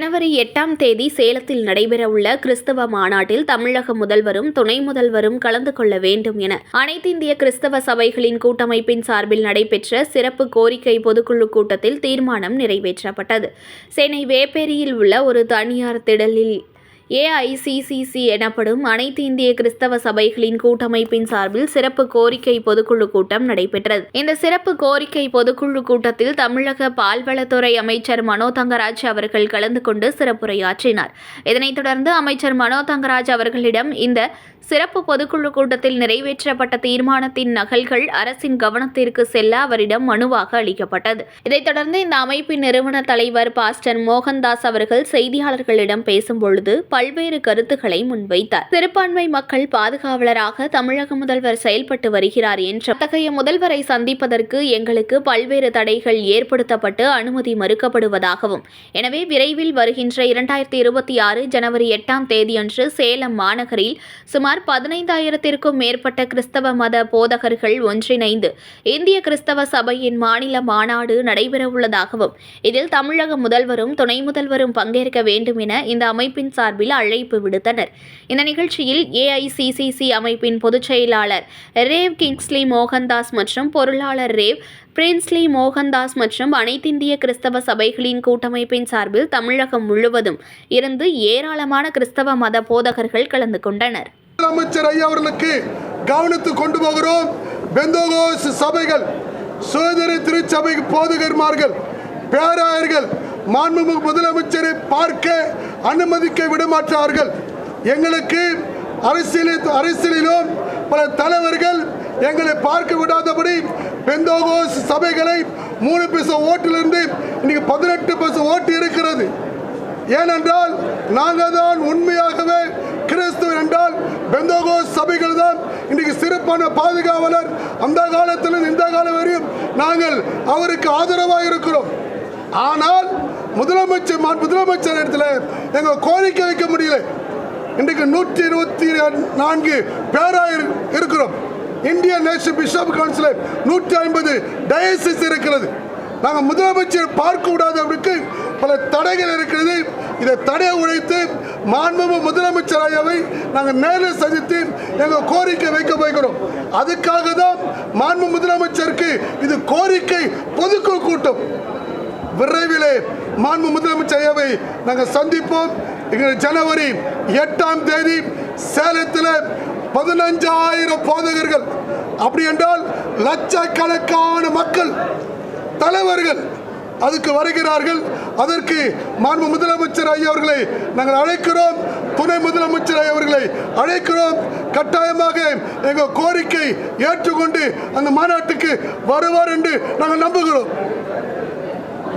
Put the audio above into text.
ஜனவரி எட்டாம் தேதி சேலத்தில் நடைபெறவுள்ள கிறிஸ்தவ மாநாட்டில் தமிழக முதல்வரும் துணை முதல்வரும் கலந்து கொள்ள வேண்டும் என அனைத்திந்திய கிறிஸ்தவ சபைகளின் கூட்டமைப்பின் சார்பில் நடைபெற்ற சிறப்பு கோரிக்கை பொதுக்குழு கூட்டத்தில் தீர்மானம் நிறைவேற்றப்பட்டது. சென்னை வேப்பேரியில் உள்ள ஒரு தனியார் திடலில் ஏஐசிசிசி எனப்படும் அனைத்து இந்திய கிறிஸ்தவ சபைகளின் கூட்டமைப்பின் சார்பில் சிறப்பு கோரிக்கை பொதுக்குழு கூட்டம் நடைபெற்றது. இந்த சிறப்பு கோரிக்கை பொதுக்குழு கூட்டத்தில் தமிழக பால்வளத்துறை அமைச்சர் மனோ தங்கராஜ் அவர்கள் கலந்து கொண்டு சிறப்புரையாற்றினார். இதனைத் தொடர்ந்து அமைச்சர் மனோ தங்கராஜ் அவர்களிடம் இந்த சிறப்பு பொதுக்குழு கூட்டத்தில் நிறைவேற்றப்பட்ட தீர்மானத்தின் நகல்கள் அரசின் கவனத்திற்கு செல்ல அவரிடம் மனுவாக அளிக்கப்பட்டது. இதைத் தொடர்ந்து இந்த அமைப்பின் நிறுவன தலைவர் பாஸ்டர் மோகன்தாஸ் அவர்கள் செய்தியாளர்களிடம் பேசும்பொழுது பல்வேறு கருத்துக்களை முன்வைத்தார். சிறுபான்மை மக்கள் பாதுகாவலராக தமிழக முதல்வர் செயல்பட்டு வருகிறார் என்றும் அத்தகைய முதல்வரை சந்திப்பதற்கு எங்களுக்கு பல்வேறு தடைகள் ஏற்படுத்தப்பட்டு அனுமதி மறுக்கப்படுவதாகவும் எனவே விரைவில் வருகின்ற இரண்டாயிரத்தி இருபத்தி ஆறு ஜனவரி எட்டாம் தேதியன்று சேலம் மாநகரில் சுமார் பதினைந்தாயிரத்திற்கும் மேற்பட்ட கிறிஸ்தவ மத போதகர்கள் ஒன்றிணைந்து இந்திய கிறிஸ்தவ சபையின் மாநில மாநாடு நடைபெறவுள்ளதாகவும் இதில் தமிழக முதல்வரும் துணை முதல்வரும் பங்கேற்க வேண்டும் என இந்த அமைப்பின் சார்பில் செல்ல அழைப்பு விடுத்தனர். இந்த நிகழ்ச்சியில் ஏஐசிசிசி அமைப்பின் பொதுச் செயலாளர் ரேவ் கிங்ஸ்லி மோகன்தாஸ் மற்றும் பொருளாளர் ரேவ் பிரின்ஸ்லி மோகன்தாஸ் மற்றும் அனைத்திந்திய கிறிஸ்தவ சபைகளின் கூட்டமைப்பின் சார்பில் தமிழகம் முழுவதும் இருந்து ஏராளமான கிறிஸ்தவ மத போதகர்கள் கலந்து கொண்டனர். முதலமைச்சர் ஐயா அவர்களுக்கு கவனத்து கொண்டு போகிறோம். பெந்தோகோஸ் சபைகள் சுதந்திர திருச்சபை போதகர்மார்கள் பேராயர்கள் மாண்புமிகு முதலமைச்சரை பார்க்க அனுமதிக்க விடமாட்டார்கள். எங்களுக்கு அரசியலில் அரசியலிலும் பல தலைவர்கள் எங்களை பார்க்க விடாதபடி பெந்தோகோஸ் சபைகளை மூணு பைசா ஓட்டிலிருந்து இன்னைக்கு பதினெட்டு பைசா ஓட்டு இருக்கிறது. ஏனென்றால் நாங்கள் தான் உண்மையாகவே கிறிஸ்து என்றால் பெந்தோகோஸ் சபைகள் தான் இன்றைக்கு சிறப்பான பாதுகாவலர். அந்த காலத்தில் இந்த காலம் வரையும் நாங்கள் அவருக்கு ஆதரவாக இருக்கிறோம் ஆனால் முதலமைச்சர் முதலமைச்சர் இடத்துல எங்கள் கோரிக்கை வைக்க முடியல. இன்றைக்கு நூற்றி இருபத்தி நான்கு பேராயர் இருக்கிறோம். இந்தியன் நேஷனல் பிஷப் கவுன்சிலர் நூற்றி ஐம்பது டயசிஸ் இருக்கிறது. நாங்கள் முதலமைச்சர் பார்க்க விடாதவருக்கு பல தடைகள் இருக்கிறது. இதை தடையை உழைத்து மாண்பு முதலமைச்சர் ஐயாவை நாங்கள் நேரில் சந்தித்து எங்கள் கோரிக்கை வைக்க போகிறோம். அதுக்காக தான் மாண்பு முதலமைச்சருக்கு இது கோரிக்கை பொதுக்குழு கூட்டம். விரைவிலே மாண்பு முதலமைச்சர் ஐயாவை நாங்கள் சந்திப்போம். எங்கள் ஜனவரி எட்டாம் தேதி சேலத்தில் பதினஞ்சாயிரம் போதகர்கள். அப்படி என்றால் லட்சக்கணக்கான மக்கள் தலைவர்கள் அதுக்கு வருகிறார்கள். அதற்கு மாண்பு முதலமைச்சர் ஐயா அவர்களை நாங்கள் அழைக்கிறோம். துணை முதலமைச்சர் ஐயா அவர்களை அழைக்கிறோம். கட்டாயமாக எங்கள் கோரிக்கை ஏற்றுக்கொண்டு அந்த மாநாட்டுக்கு வருவார் என்று நாங்கள் நம்புகிறோம்.